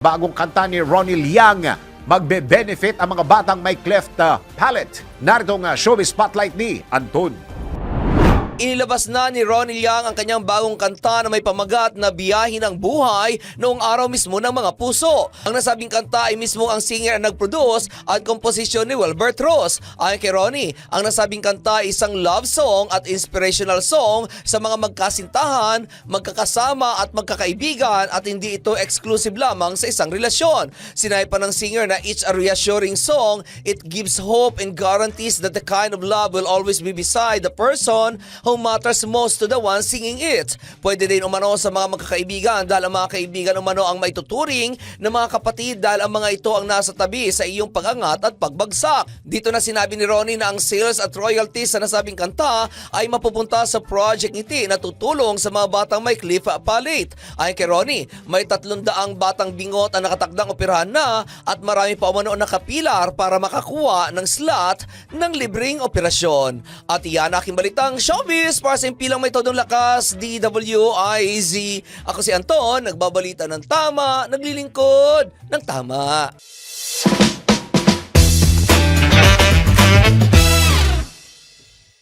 Bagong kanta ni Ronnie Liang, magbe-benefit ang mga batang may cleft uh, palate. Narito ang showbiz spotlight ni Anton. Inilabas na ni Ronnie Liang ang kanyang bagong kanta na may pamagat na biyahe ng buhay noong araw mismo ng mga puso. Ang nasabing kanta ay mismo ang singer ang nag-produce at komposisyon ni Wilbert Ross. Ayon kay Ronnie, ang nasabing kanta ay isang love song at inspirational song sa mga magkasintahan, magkakasama at magkakaibigan at hindi ito exclusive lamang sa isang relasyon. Sinay pa ng singer na it's a reassuring song, it gives hope and guarantees that the kind of love will always be beside the person who matters most to the one singing it. Pwede din umano sa mga magkakaibigan dahil ang mga kaibigan umano ang maituturing ng mga kapatid dahil ang mga ito ang nasa tabi sa iyong pagangat at pagbagsak. Dito na sinabi ni Ronnie na ang sales at royalties sa nasabing kanta ay mapupunta sa project ngiti na tutulong sa mga batang may cliff palate. Ayon kay Ronnie, may tatlong daang batang bingot ang nakatakdang operahan na at marami pa umano ang nakapilar para makakuha ng slot ng libreng operasyon. At iyan aking balitang showbiz para sa impilang may todong lakas, DWIZ. Ako si Anton, nagbabalita ng tama, naglilingkod ng tama.